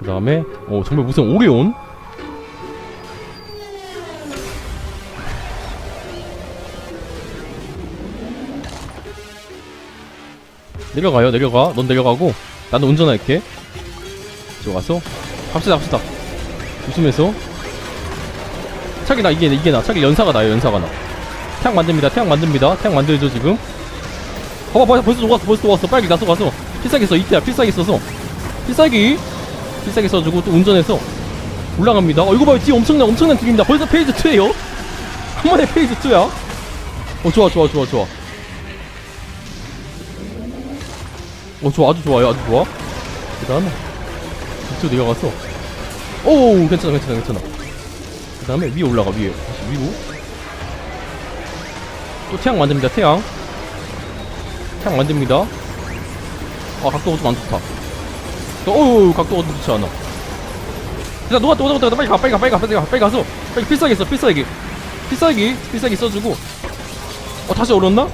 그 다음에 어 정말 무슨 오레온? 내려가요 내려가. 넌 내려가고 나는 운전할게. 들어가서 갑시다 갑시다. 웃으면서. 차기 나 이게 이게 나. 차기 연사가 나요 연사가 나. 태양 만듭니다 태양 만듭니다. 태양 만들죠 지금. 봐봐 벌써 벌써 녹았어 벌써 녹았어. 빨리 나서 가서 필살기 써 이때야 필살기 써서. 필살기 필살기 써주고 또 운전해서 올라갑니다. 어 이거 봐요. 뒤 엄청난 엄청난 팀입니다. 벌써 페이지 2에요? 한 번에 페이지 2야? 어 좋아 좋아 좋아 좋아. 어 좋아 아주 좋아요. 아주 좋아. 그 다음에 밑으로 내려가서. 오 괜찮아 괜찮아 괜찮아. 그 다음에 위에 올라가 위에. 다시 위로. 또 태양 만듭니다 태양. 태양 만듭니다. 아 각도가 좀 안 좋다 또 어우 각도가 좀 좋지 않아. 일단 녹았다 녹았다 녹았다 빨리 가 빨리 가 빨리 가 빨리 가 빨리 가서. 빨리 필살기 써 필살기. 필살기 필살기 써주고. 어 다시 얼었나?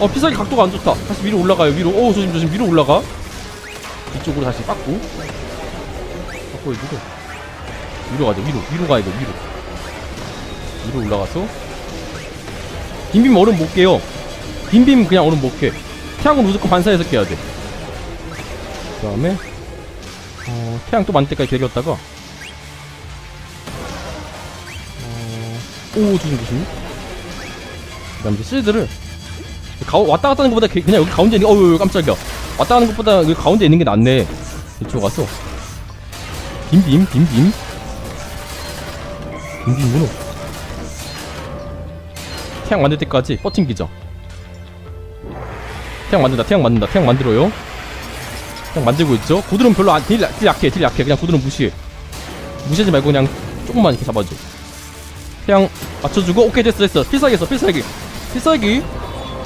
어 필살기 각도가 안 좋다. 다시 위로 올라가요 위로. 오 조심 조심. 위로 올라가. 이쪽으로 다시 빡고. 빡고 해주고. 위로 가자 위로. 위로 가야 돼 위로. 위로 올라가서. 빈빔 얼음 못 깨요. 빈빔 그냥 얼음 못 깨 태양은 무조건 반사해서 깨야 돼 그 다음에 어, 태양 또 많을 때까지 기다렸다가 어, 오 조심 조심. 그 다음에 이제 실드를. 가, 왔다 갔다 하는 것보다 게- 그냥 여기 가운데 있는 게 어우 깜짝이야. 왔다 가는 것보다 여기 가운데 있는 게 낫네. 이쪽 가서. 빔빔 빔빔. 빔빔으로 태양 만들 때까지 버팅기자 태양 만든다 태양 만든다 태양 만들어요 태양 만들고 있죠? 고드름 별로 안, 딜, 딜 약해 딜 약해. 그냥 고드름 무시해 무시하지 말고 그냥 조금만 이렇게 잡아줘. 태양 맞춰주고 오케이 됐어 됐어. 필살기 했어 필살기. 필살기.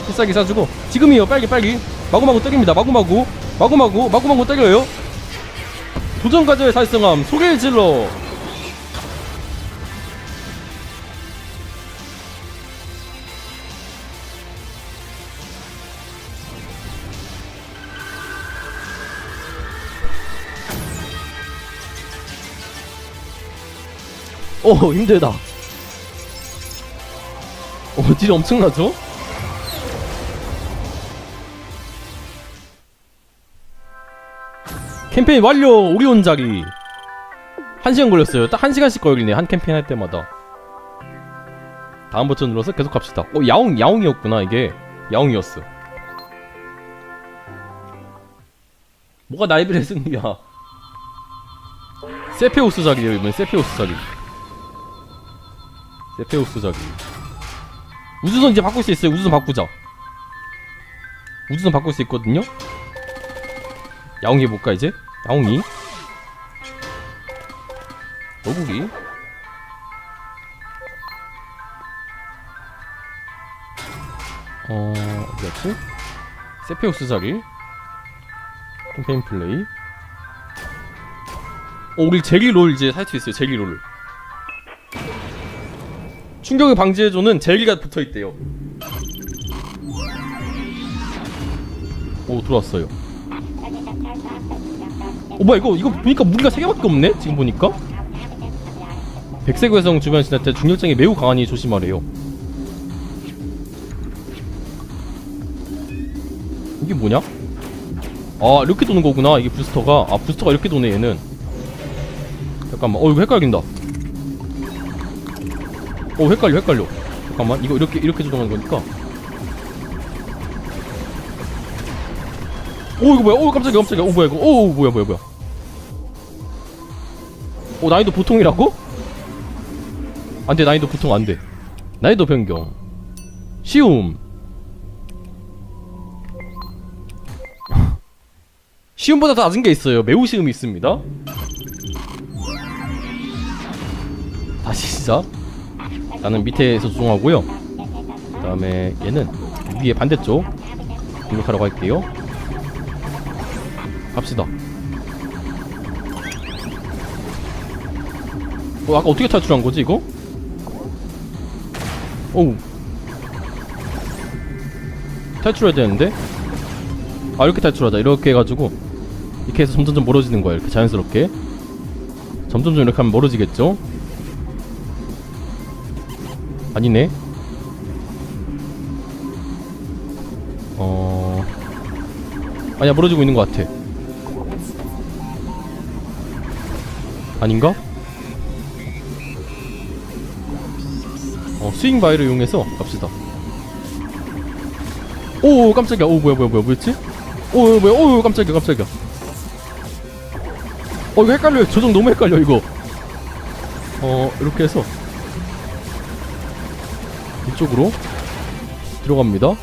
필살기 쏴주고. 지금이요 빨리 빨리. 마구마구 때립니다 마구마구. 마구마구 마구마구 때려요. 도전가져의 살성함 소리를 질러 오 힘들다. 오 딜이 엄청나죠? 캠페인 완료! 오리온 자리. 1시간 걸렸어요. 딱 1시간씩 걸리네 한 캠페인 할 때마다. 다음 버튼 눌러서 계속 갑시다. 어 야옹 야옹이었구나 이게. 야옹이었어. 뭐가 나이브의 승리야? 세페우스 자리에요 이번엔 세페우스 자리 세페우스 자리 우주선 이제 바꿀 수 있어요. 우주선 바꾸자 우주선 바꿀 수 있거든요. 야옹이 해볼까 이제? 야옹이. 너구리. 어... 어디였지? 세페우스 자리 캠페인 플레이. 어 우리 제리롤 이제 살 수 있어요 제리롤을 충격을 방지해주는 젤리가 붙어있대요. 오 들어왔어요. 오 뭐야 이거 이거 보니까 무기가 3개밖에 없네? 지금 보니까? 백색 외성 주변 지날 때 중력장이 매우 강하니 조심하래요. 이게 뭐냐? 아 이렇게 도는 거구나 이게 부스터가. 아 부스터가 이렇게 도네 얘는. 잠깐만. 어 이거 헷갈린다 어 헷갈려 헷갈려. 잠깐만 이거 이렇게 이렇게 조정하는 거니까. 오 이거 뭐야? 오 깜짝이야 깜짝이야. 오 뭐야 이거? 오 뭐야 뭐야 뭐야. 오 난이도 보통이라고? 안돼 난이도 보통 안돼. 난이도 변경. 쉬움. 쉬움보다 더 낮은 게 있어요. 매우 쉬움이 있습니다. 다시 시작 나는 밑에서 조종하고요. 그 다음에 얘는 위에 반대쪽 공격하러 갈게요. 갑시다. 어 아까 어떻게 탈출한 거지 이거? 어우. 탈출해야 되는데? 아 이렇게 탈출하자. 이렇게 해가지고 이렇게 해서 점점 점 멀어지는 거야 이렇게 자연스럽게. 점점점 이렇게 하면 멀어지겠죠? 아니네. 어. 아니야, 멀어지고 있는 것 같아. 아닌가? 어, 스윙 바이를 이용해서 갑시다. 오, 깜짝이야. 오, 뭐야, 뭐야, 뭐야, 뭐였지? 오, 뭐야, 오, 깜짝이야, 깜짝이야. 어, 이거 헷갈려요. 조정 너무 헷갈려, 이거. 어, 이렇게 해서 이 쪽으로 들어갑니다. 어,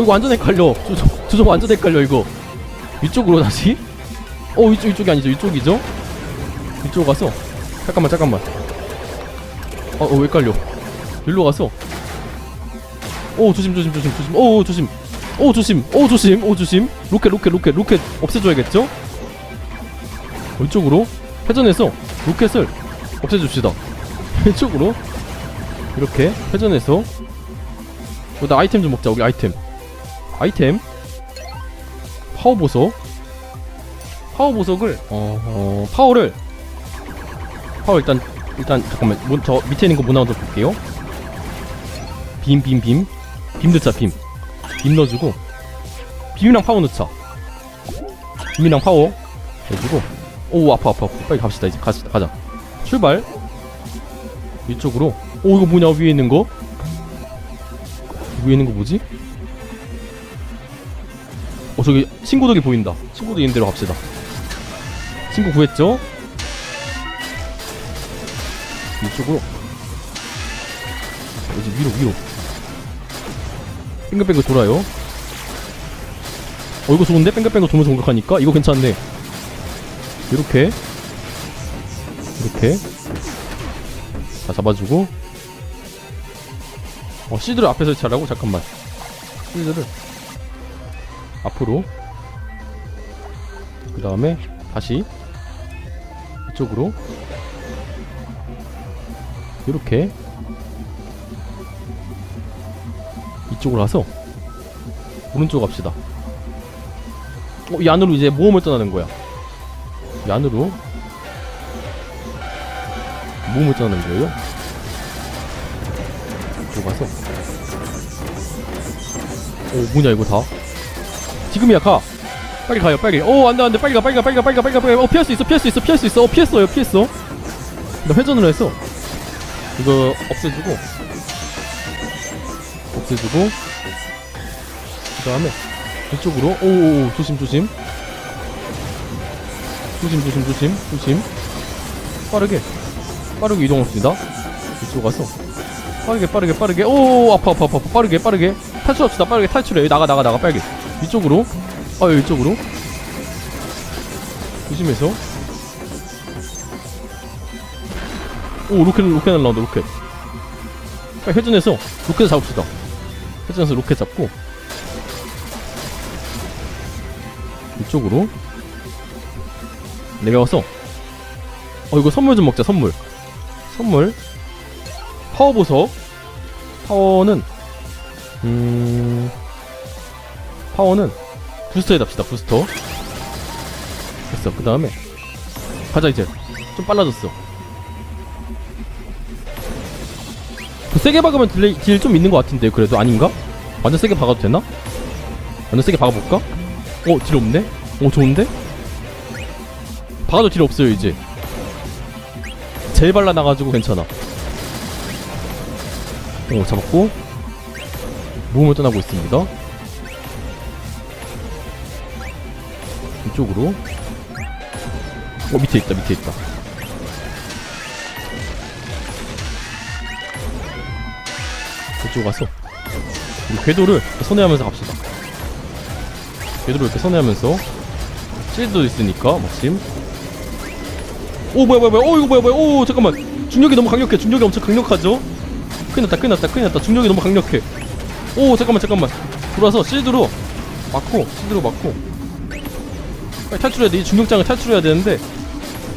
이거 완전 헷갈려. 조정, 조정 완전 헷갈려, 이거. 이쪽으로 다시. 어, 이쪽, 이쪽이 아니죠. 이쪽이죠? 이쪽 가서. 잠깐만, 잠깐만. 어, 어, 왜 헷갈려. 일로 가서. 오, 조심, 조심, 조심, 조심. 오, 조심. 오, 조심. 오, 조심. 오, 조심. 로켓, 로켓, 로켓, 로켓 없애줘야겠죠? 어, 이쪽으로 회전해서 로켓을 없애줍시다. 이쪽으로 이렇게 회전해서 여기다 아이템 좀 먹자. 우리 아이템. 아이템. 파워 보석. 파워 보석을 어, 어 파워를 파워 일단 일단 잠깐만 뭐, 저 밑에 있는 거 뭐 나오는지 볼게요. 빔 빔 빔. 빔 넣자 빔. 빔 넣어주고 빔이랑 파워 넣자. 빔이랑 파워 해주고 오 아파 아파 아파 빨리 갑시다 이제 가시다 가자 출발 이쪽으로 오 이거 뭐냐 위에 있는 거? 위에 있는 거 뭐지? 어 저기 친구들이 보인다. 친구들 있는 데로 갑시다. 친구 구했죠? 이쪽으로. 이제 위로 위로. 뺑글뺑글 돌아요. 어 이거 좋은데? 뺑글뺑글 돌면서 공격하니까? 이거 괜찮네. 이렇게. 이렇게. 다 잡아주고 어 시드를 앞에 설치하라고? 잠깐만. 시드를. 앞으로. 그 다음에 다시. 이쪽으로. 이렇게. 이쪽으로 가서 오른쪽 갑시다. 어, 이 안으로 이제 모험을 떠나는 거야. 이 안으로 몸을 떠나는 거예요. 오 뭐냐 이거 다? 지금이야 가. 빨리 가요 빨리. 오 안돼 안돼. 빨리 가 빨리 가 빨리 가 빨리 가 빨리 가 빨리 가. 어 피할 수 있어 피할 수 있어 피할 수 있어. 어 피했어요 피했어. 나 회전을 해서 이거 없애주고. 없애주고. 그 다음에 이쪽으로. 오오오 조심 조심. 조심 조심 조심 조심. 빠르게. 빠르게 이동합시다. 이쪽 가서. 빠르게 빠르게 빠르게. 오 아파 아파 아파. 빠르게 빠르게 탈출합시다 빠르게 탈출해. 나가 나가 나가. 빨리. 이쪽으로. 아 이쪽으로. 조심해서. 오 로켓 로켓 날라온다 로켓. 빨리 회전해서 로켓 잡읍시다. 회전해서 로켓 잡고. 이쪽으로. 내려와서. 어 이거 선물 좀 먹자 선물. 선물. 파워 보석. 파워는 음 파워는 부스터에 답시다 부스터 됐어 그 다음에 가자 이제 좀 빨라졌어 그 세게 박으면 딜 좀 있는 것 같은데 그래도 아닌가? 완전 세게 박아도 되나? 완전 세게 박아볼까? 어 딜 없네? 어 좋은데? 박아도 딜 없어요 이제 제일 발라나가지고 괜찮아 오 잡았고 모험을 떠나고 있습니다. 이쪽으로. 어 밑에 있다 밑에 있다. 이쪽 가서. 우리 궤도를 선회하면서 갑시다. 궤도를 이렇게 선회하면서. 실드도 있으니까 마침 오 뭐야 뭐야 뭐야. 오 이거 뭐야 뭐야. 오 잠깐만. 중력이 너무 강력해. 중력이 엄청 강력하죠? 큰일 났다 큰일 났다 큰일 났다. 중력이 너무 강력해 오 잠깐만 잠깐만. 돌아서 실드로 막고 실드로 막고. 빨리 탈출해야 돼이 중력장을 탈출해야 되는데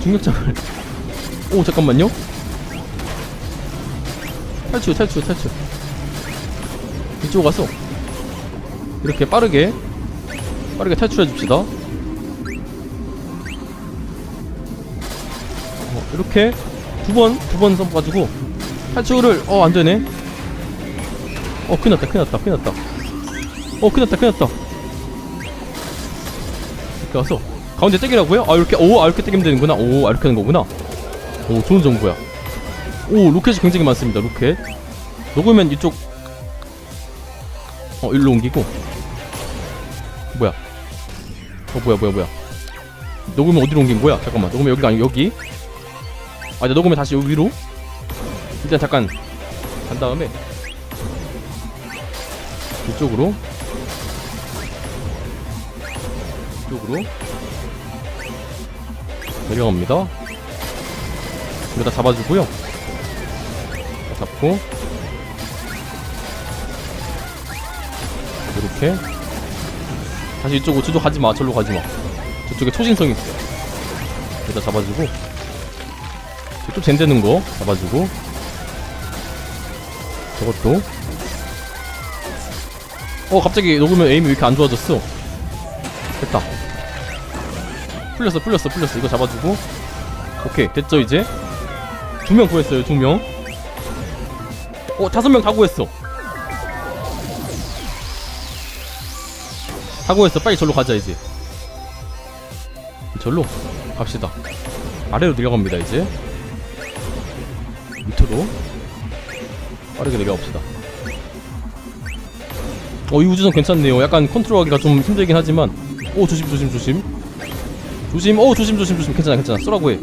중력장을. 오 잠깐만요. 탈출 탈출 탈출. 이쪽 가서 이렇게 빠르게 빠르게 탈출해 줍시다. 이렇게 두 번 두번 써가지고 탈출을 어 안되네 어 큰일났다 큰일났다 큰일났다. 어 큰일났다 큰일났다. 이렇게 와서 가운데 떼기라고요? 아 이렇게 오아 이렇게 떼기면 되는구나. 오아 이렇게 하는 거구나. 오 좋은 정보야. 오 로켓이 굉장히 많습니다 로켓. 녹으면 이쪽 어 일로 옮기고. 뭐야? 어 뭐야 뭐야 뭐야. 녹으면 어디로 옮긴 거야? 잠깐만 녹으면 여기가 아니고 여기? 아 이제 녹으면 다시 여기 위로? 일단 잠깐 간 다음에 이쪽으로. 이쪽으로. 내려갑니다. 이거 다 잡아주고요. 다 잡고. 이렇게. 다시 이쪽으로 저쪽 가지마. 절로 가지마. 저쪽에 초신성이 있어. 여기다 잡아주고. 저쪽 젠되는 거 잡아주고. 저것도 어 갑자기 녹으면 에임이 왜 이렇게 안 좋아졌어? 됐다. 풀렸어 풀렸어 풀렸어. 이거 잡아주고. 오케이 됐죠 이제? 두 명 구했어요 두명 어 다섯 명 다 구했어. 다 구했어. 빨리 절로 가자 이제. 절로 갑시다. 아래로 내려갑니다 이제. 밑으로. 빠르게 내려갑시다 어 이 우주선 괜찮네요. 약간 컨트롤하기가 좀 힘들긴 하지만. 오 조심 조심 조심. 조심. 오 조심 조심 조심. 괜찮아 괜찮아. 쏘라고 해.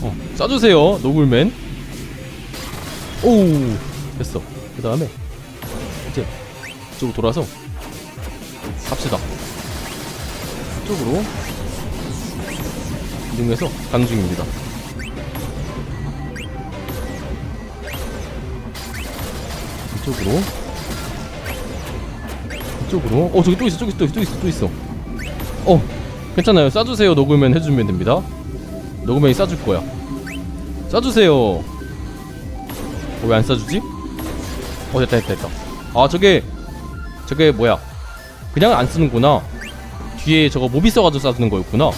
어, 쏴주세요 노블맨. 오 됐어. 그 다음에 이제 이쪽으로 돌아서 갑시다. 이쪽으로 이동해서 가는 중입니다. 이쪽으로 이쪽으로. 어 저기 또 있어 저기 또 있어 또 있어 또 있어. 어 괜찮아요. 쏴주세요. 녹으면 해주면 됩니다. 녹으면 쏴줄 거야. 쏴주세요. 어, 왜안 쏴주지? 어 됐다 됐다 됐다. 아 저게 저게 뭐야? 그냥 안 쓰는구나. 뒤에 저거 모비 써가지고 쏴주는 거였구나.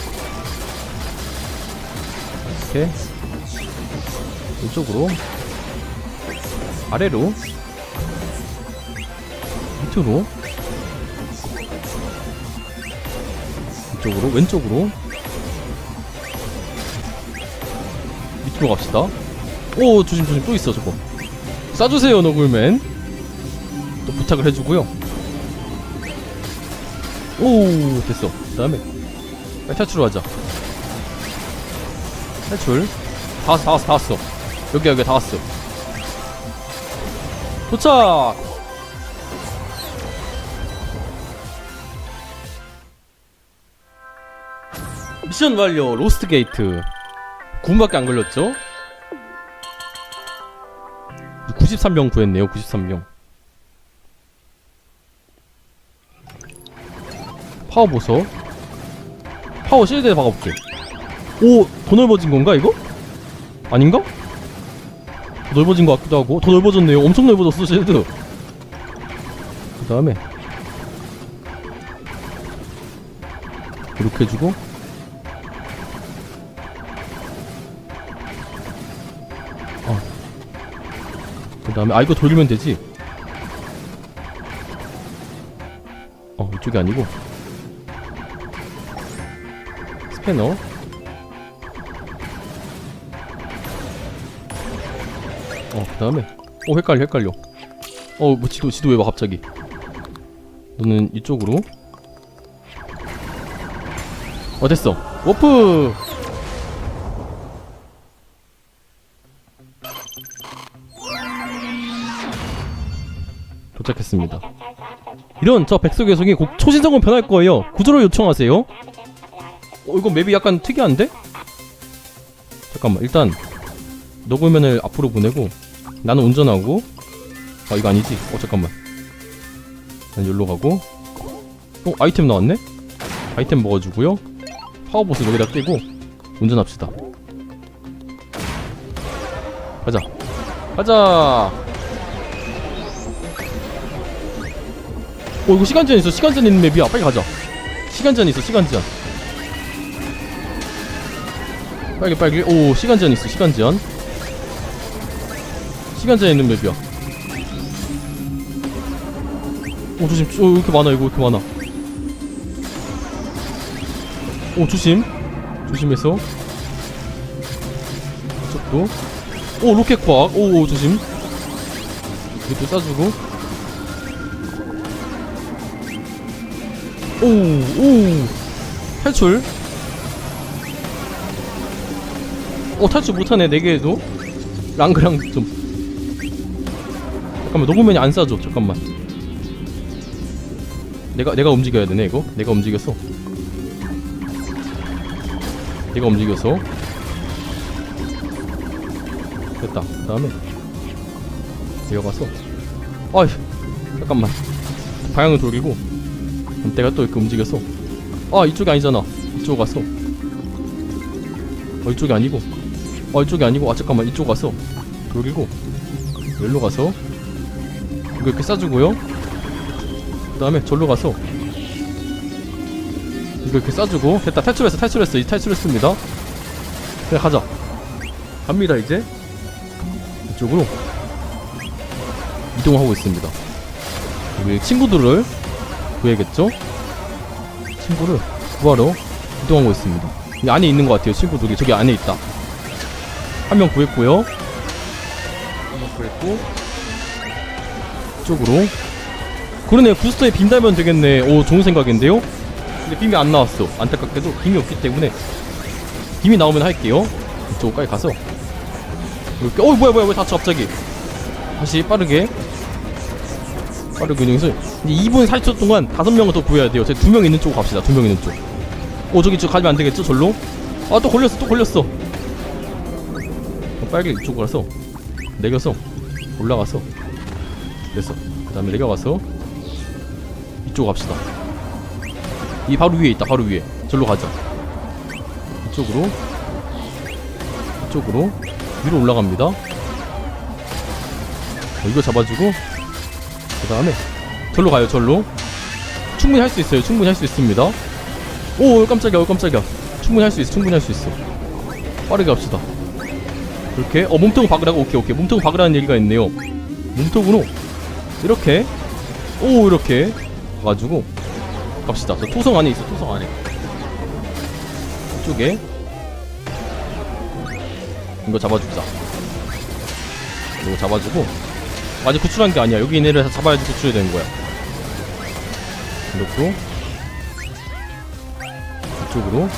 이렇게. 이쪽으로. 아래로. 밑으로 이쪽으로 왼쪽으로. 밑으로 갑시다. 오 조심 조심 또 있어 저거. 쏴주세요 너굴맨. 또 부탁을 해주고요. 오 됐어. 그 다음에 빨리 탈출하자. 탈출. 다 왔어 다 왔어 다 왔어. 여기 여기 다 왔어. 도착 미션 완료 로스트 게이트 9분밖에 안 걸렸죠? 93명 구했네요 93명 파워 보소 파워 실드에 박아볼게 오! 더 넓어진 건가 이거? 아닌가? 더 넓어진 것 같기도 하고 더 넓어졌네요 엄청 넓어졌어 실드 그 다음에 이렇게 해주고 다음에 아 이거 돌리면 되지? 어 이쪽이 아니고. 스패너? 어그 다음에. 어 헷갈려 헷갈려. 어 뭐 지도 지도 왜봐 갑자기. 너는 이쪽으로. 어 됐어. 워프 도착했습니다. 이런 저 백석의 성이 곧 초신성은 변할 거예요. 구조를 요청하세요. 어 이거 맵이 약간 특이한데? 잠깐만 일단 녹음면을 앞으로 보내고 나는 운전하고 아 이거 아니지? 어 잠깐만 난 여기로 가고 어 아이템 나왔네? 아이템 먹어주고요 파워보스 여기다 끼고 운전합시다 가자 가자 어 이거 시간제한 있어. 시간제한 있는 맵이야. 빨리 가자. 시간제한 있어 시간제한 빨리 빨리. 오 시간 제한 있어 시간 제한 시간 제한 있는 맵이야. 오 조심. 오 이렇게 많아 이거 이렇게 많아. 오 조심. 조심해서. 이쪽도. 오 로켓 과학 오, 오 조심. 이것도 싸주고 오오. 탈출? 어 탈출 못하네 4개에도? 랑그랑 좀. 잠깐만 녹으면이 안 싸줘 잠깐만. 내가 내가 움직여야 되네 이거? 내가 움직였어 내가 움직였어 됐다. 그 다음에 내려가서. 아이 잠깐만. 방향을 돌리고 내가 또 이렇게 움직였어 아 이쪽이 아니잖아. 이쪽 갔어 어 이쪽이 아니고. 어 이쪽이 아니고. 아 잠깐만. 이쪽 가서. 돌리고. 여기로 가서. 이거 이렇게 싸주고요. 그 다음에 절로 가서. 이거 이렇게 싸주고. 됐다. 탈출했어. 탈출했어. 이 탈출했습니다. 그냥 가자. 갑니다 이제. 이쪽으로. 이동하고 있습니다. 우리 친구들을 구해야겠죠? 친구를 구하러 이동하고 있습니다. 이 안에 있는 것 같아요 친구들이. 저기 안에 있다. 한 명 구했고요. 한 명 구했고. 이쪽으로. 그러네 부스터에 빔 달면 되겠네. 오 좋은 생각인데요? 근데 빔이 안 나왔어. 안타깝게도 빔이 없기 때문에 빔이 나오면 할게요. 이쪽까지 가서. 이렇게. 어 뭐야 뭐야 왜 다쳐 갑자기. 다시 빠르게. 빠르게 여기서 이제 2분 40초 동안 다섯 명을 더 구해야 돼요. 저희 두명 있는 쪽 갑시다. 두명 있는 쪽 오 저기 저 가면 안 되겠죠? 절로? 아 또 걸렸어. 또 걸렸어. 어, 빨리 이쪽으로 가서 내려서 올라가서 됐어. 그 다음에 내려가서 이쪽 갑시다. 이 바로 위에 있다. 바로 위에. 절로 가자. 이쪽으로. 이쪽으로. 위로 올라갑니다. 어, 이거 잡아주고 그 다음에 절로 가요 절로. 충분히 할 수 있어요. 충분히 할 수 있습니다. 오 깜짝이야 오 깜짝이야. 충분히 할 수 있어 충분히 할 수 있어. 빠르게 갑시다. 이렇게. 어 몸통 박으라고. 오케이 오케이. 몸통 박으라는 얘기가 있네요. 몸통으로. 이렇게. 오 이렇게. 가가지고. 갑시다. 저 토성 안에 있어 토성 안에. 이쪽에. 이거 잡아주자 이거 잡아주고. 아직 구출한 게 아니야. 여기 얘네를 다 잡아야지 구출이 되는 거야 이렇고 이쪽으로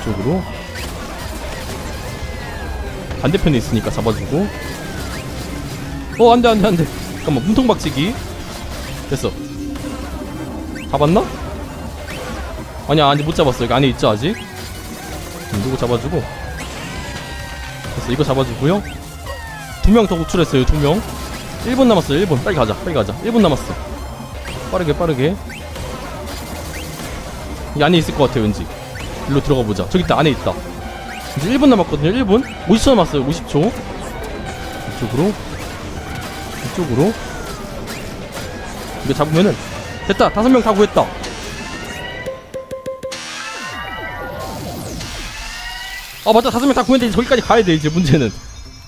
이쪽으로 반대편에 있으니까 잡아주고. 어 안돼 안돼 안돼. 잠깐만 문통 박치기. 됐어. 잡았나? 아니야 아직 못 잡았어. 여기 안에 있죠 아직? 음, 이거 잡아주고. 됐어 이거 잡아주고요. 두 명 더 구출했어요 두명 1분 남았어요 1분. 빨리 가자 빨리 가자. 1분 남았어. 빠르게 빠르게. 이 안에 있을 것 같아요 왠지. 일로 들어가 보자. 저기 있다 안에 있다. 이제 1분 남았거든요 1분. 50초 남았어요 50초. 이쪽으로. 이쪽으로. 이거 잡으면은 됐다. 다섯 명 다 구했다. 아 맞다. 다섯 명 다 구했는데 저기까지 가야 돼 이제 문제는.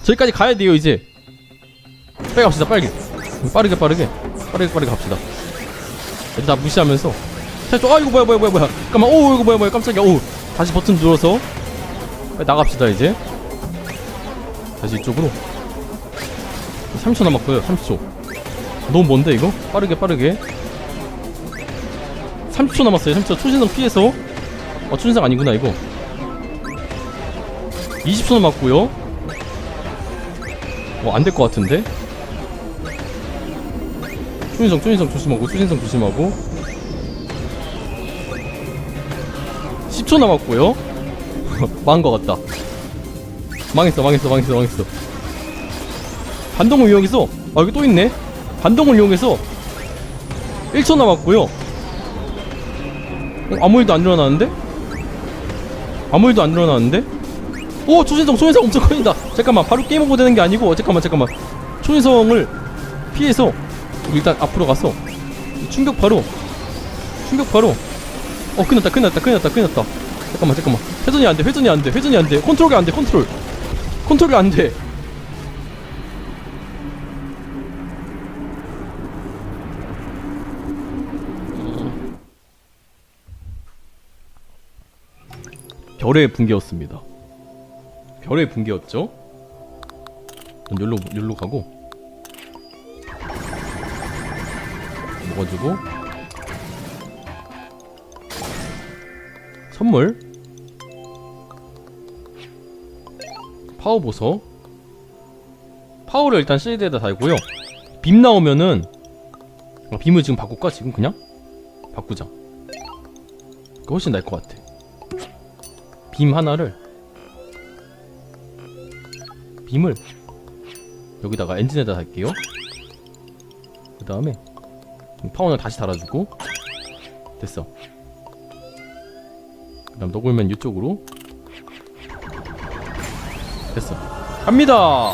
저기까지 가야 돼요 이제 빨리 갑시다 빨리. 빠르게 빠르게. 빠르게 빠르게 갑시다. 다 무시하면서. 탈출 아 이거 뭐야 뭐야 뭐야 뭐야. 잠깐만. 오 이거 뭐야 뭐야. 깜짝이야. 오. 다시 버튼 눌러서. 빨리 나갑시다 이제. 다시 이쪽으로. 30초 남았고요. 30초. 너무 먼데 이거? 빠르게 빠르게. 30초 남았어요. 30초. 초신성 피해서. 어 초신성 아니구나 이거. 20초 남았고요. 어 안될 것 같은데 초신성 초신성 조심하고 초신성 조심하고. 10초 남았고요. 망한 것 같다. 망했어 망했어 망했어 망했어. 반동을 이용해서 아 여기 또 있네. 반동을 이용해서 1초 남았고요. 어, 아무 일도 안 일어나는데? 아무 일도 안 일어나는데? 오 초신성 초신성 엄청 커진다. 잠깐만 바로 게임 오버 되는 게 아니고 잠깐만 잠깐만. 초신성을 피해서 일단 앞으로 가서. 충격 바로. 충격 바로. 어 끝났다 끝났다 끝났다 끝났다. 잠깐만 잠깐만. 회전이 안돼 회전이 안돼 회전이 안돼. 컨트롤이 안돼 컨트롤. 컨트롤이 안돼. 별의 붕괴였습니다. 별의 붕괴였죠? 전 여기로, 여기로 가고 먹어주고. 선물. 파워 보석 파워를 일단 실드에다 달고요. 빔 나오면은 어, 빔을 지금 바꿀까 지금 그냥? 바꾸자. 그거 훨씬 나을 것 같아. 빔 하나를. 빔을 여기다가 엔진에다 달게요. 그 다음에 파워는 다시 달아주고. 됐어. 그 다음 녹으면 이쪽으로. 됐어. 갑니다!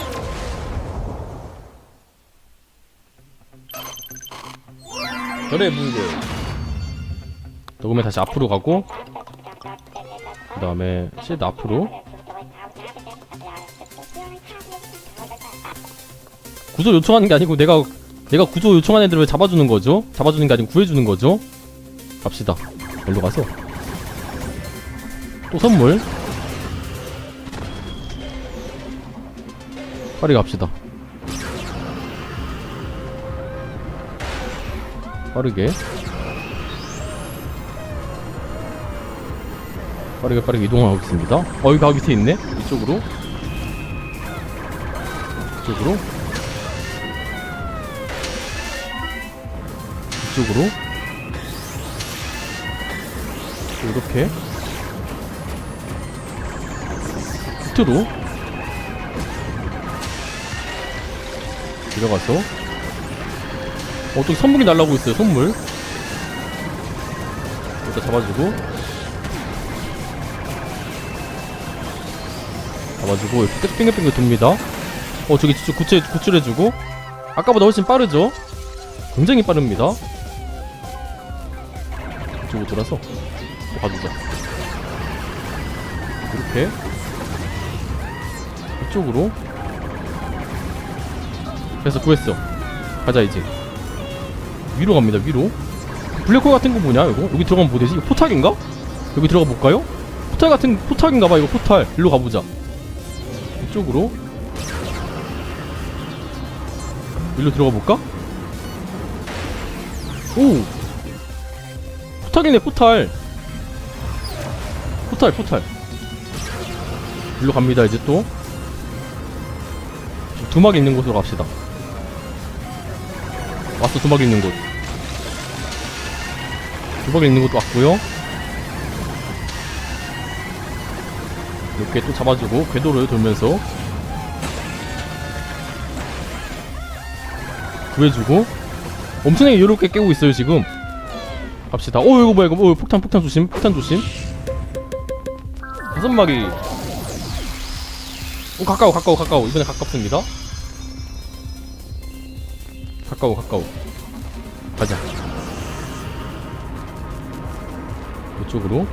별의 붕괴 녹으면 다시 앞으로 가고. 그 다음에 실드 앞으로. 구조 요청하는 게 아니고 내가 내가 구조 요청하는 애들을 왜 잡아주는 거죠? 잡아주는 게 아니고 구해주는 거죠? 갑시다. 일로 가서. 또 선물. 빠르게 갑시다. 빠르게. 빠르게 빠르게 이동하고 있습니다. 어 여기 가 밑에 있네? 이쪽으로? 이쪽으로 이쪽으로 이렇게 밑으로 들어가서 어, 또 선물이 날라오고 있어요, 선물. 일단 잡아주고. 잡아주고, 이렇게 계속 빙글빙글 돕니다. 어, 저기 구체, 구출해주고. 아까보다 훨씬 빠르죠? 굉장히 빠릅니다. 돌아서 또 가주자. 이렇게. 이쪽으로. 그래서 구했어. 가자, 이제. 위로 갑니다 위로 블랙홀 같은 거 뭐냐 이거 여기 들어가면 뭐 되지 이거 포탈인가 여기 들어가 볼까요 포탈 같은 포탈인가봐 이거 포탈 일로 가보자 이쪽으로 일로 들어가 볼까 오 포탈이네 포탈. 포탈 포탈. 일로 갑니다 이제 또. 두막 있는 곳으로 갑시다. 왔어 두막 있는 곳. 두막 있는 곳도 왔고요. 이렇게 또 잡아주고 궤도를 돌면서 구해주고 엄청나게 이렇게 깨고 있어요 지금 갑시다. 오 이거 뭐야 이거 오, 폭탄 폭탄 조심 폭탄 조심. 다섯 마리. 오 가까워 가까워 가까워. 이번에 가깝습니다. 가까워 가까워. 가자. 이쪽으로.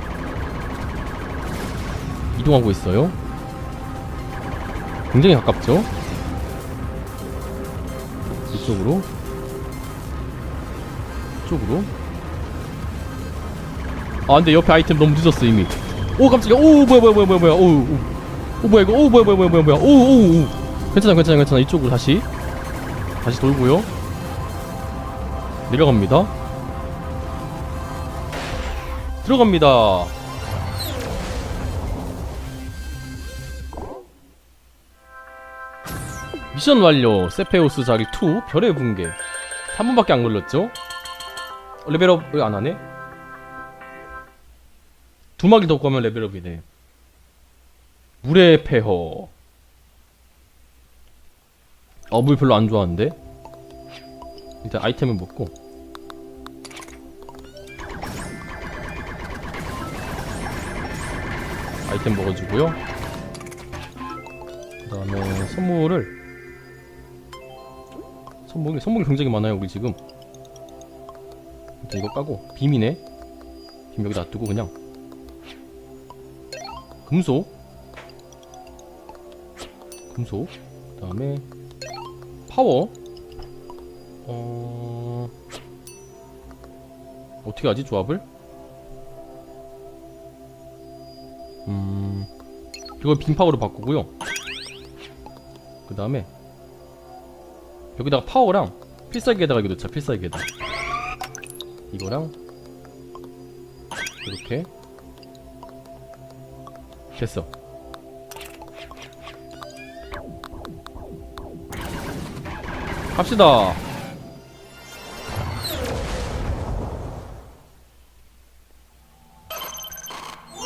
이동하고 있어요. 굉장히 가깝죠? 이쪽으로. 이쪽으로 아 근데 옆에 아이템 너무 늦었어 이미 오 깜짝이야 오 뭐야 뭐야 뭐야 뭐야 오, 오, 오 뭐야 이거 오 뭐야 뭐야 뭐야 뭐야 뭐야 오오오 괜찮아 괜찮아 괜찮아 이쪽으로 다시 다시 돌고요 내려갑니다. 들어갑니다. 미션 완료. 세페우스 자리 2 별의 붕괴. 3분밖에 안 걸렸죠? 어, 레벨업 왜 안 하네? 두 마리 더 구하면 레벨업이네. 물의 폐허. 어, 물 별로 안 좋아하는데? 일단 아이템을 먹고. 아이템 먹어주고요. 그 다음에 선물을. 선물이 선물이 굉장히 많아요 우리 지금. 이거 까고. 빔이네. 빔 여기 놔두고 그냥 금속. 금속. 그 다음에 파워. 어 어떻게 하지 조합을? 음 이걸 빙파워로 바꾸고요. 그 다음에 여기다가 파워랑 필살기에다가 이거 넣자 필살기에다 이거랑 이렇게 됐어. 갑시다.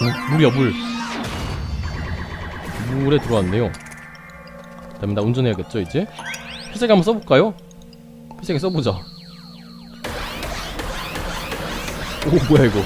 물, 물이야 물. 물에 들어왔네요. 그다음에 나 운전해야겠죠 이제? 필살기 한번 써볼까요? 필살기 써보자. 오 뭐야 이거